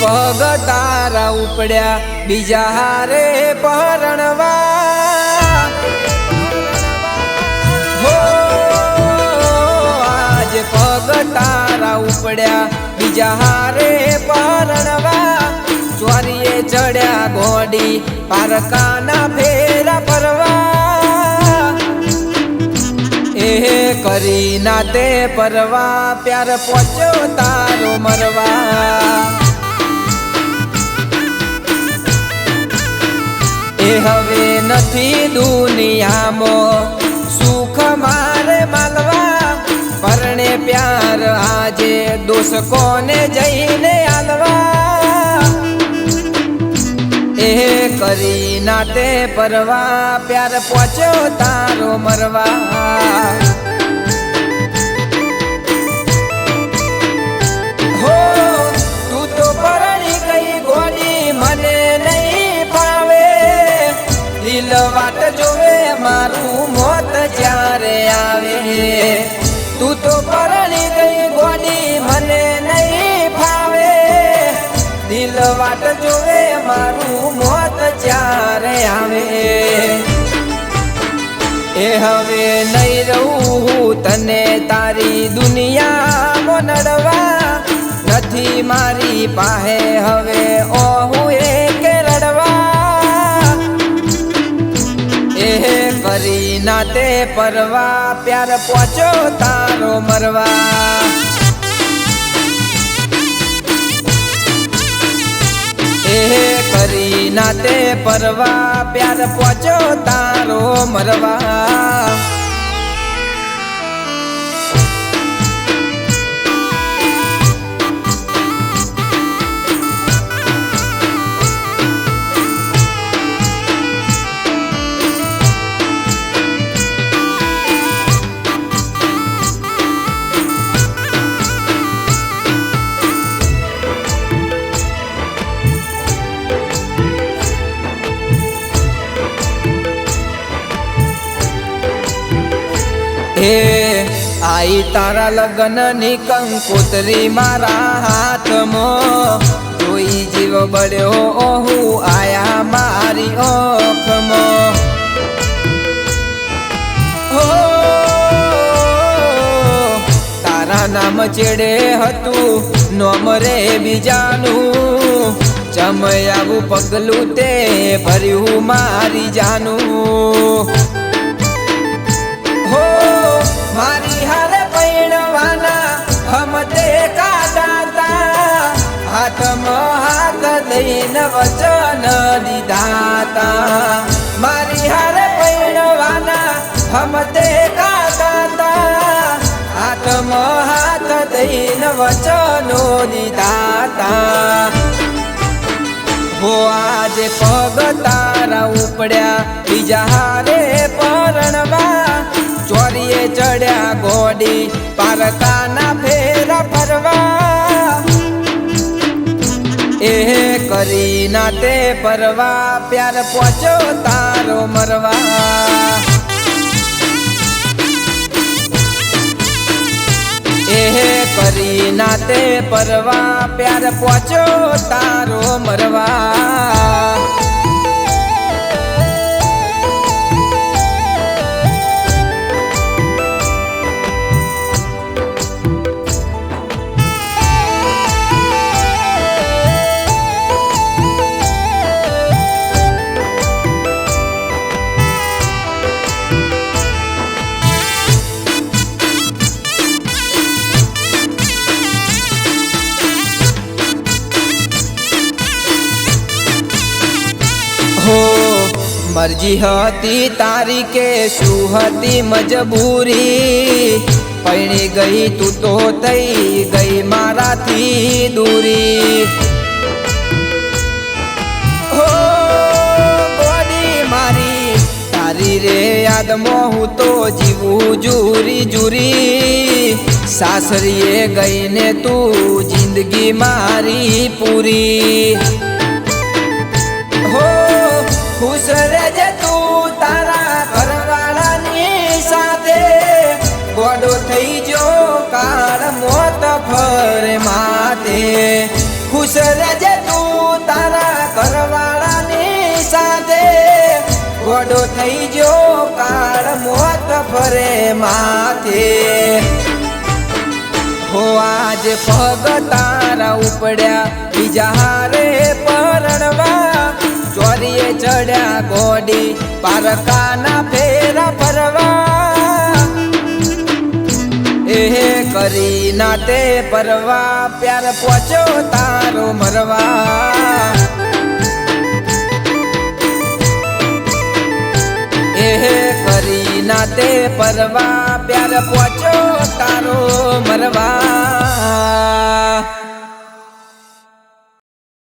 પગ તારા ઉપડ્યા, બીજા હારે પરણવા. હો, આજે તારા ઉપડ્યા, બીજા હારે પરણવા. ચોરીએ ચડ્યા ગોડી પારકાના ફેરા પરવા એ કરી ના તે પરવા, પ્યાર પહોંચ્યો તારો મરવા. હવે નથી દુનિયામાં. સુખ મારે માલવા પરણે પ્યાર આજે દોષ કોને જઈને આલવા? એ કરી નાતે પરવા, પ્યાર પહોંચ્યો તારો મરવા. વાટ જોવે, મારું મોત ચારે આવે. એ હવે નહીં રહું હું તને તારી દુનિયા નડવા નથી મારી પાસે. હવે ઓહું એક રડવા. એ કરી ના તે પરવા, પ્યાર પહોંચો તારો મરવા. એ કરી ના તે પરવા પ્યાર પહોંચો તારો મરવા. હે, આઈ તારા લગ્નની કંકોત્રી મારા હાથમાં. જોઈ જીવ બળ્યો ઓહુ આયા મારી ઓખમાં. તારા નામ ચેડે હતું, નોમ રે બીજાનું. ચમયાવું પગલું તે ભર્યું મારી જાનું. હો મારી હારે પૈણવાના, હમ તે કાદાતા હાથમાં હાથ દૈન વચન દીધાતા. મારી હારે પૈણવાના, હમ તે કાદાતા હાથમાં હાથ દઈને વચનો દીધાતા. હો આજે પગ તારા ઉપડ્યા, બીજા હારે પરણવા. ચોરીએ ચડ્યા ગોડી પારકાના ફેરા ફરવા. એ કરી ના તે પરવા પ્યાર પહોંચ્યો તારો મરવા. કરી ના તે પરવા પ્યાર પહોંચો તારો મરવા. મરજી હતી તારી કે શું હતી મજબૂરી પૈણી ગઈ તું તો થઈ ગઈ મારાથી દૂરી હો ગોડી મારી તારી રે યાદમાં હું તો જીવું જુરી જુરી સાસરીએ ગઈને તું જિંદગી મારી પૂરી કરે માથે. હો, આજ પગ તારા ઉપડ્યા, બીજા હારે પરણવા. ચોરીએ ચડ્યા ગોડી, પારકાના ફેરા ફરવા. એ કરી ના તે પરવા, પ્યાર પહોંચ્યો તારો મરવા. નાતે પરવા પ્યાર પહોંચો તારો મરવા.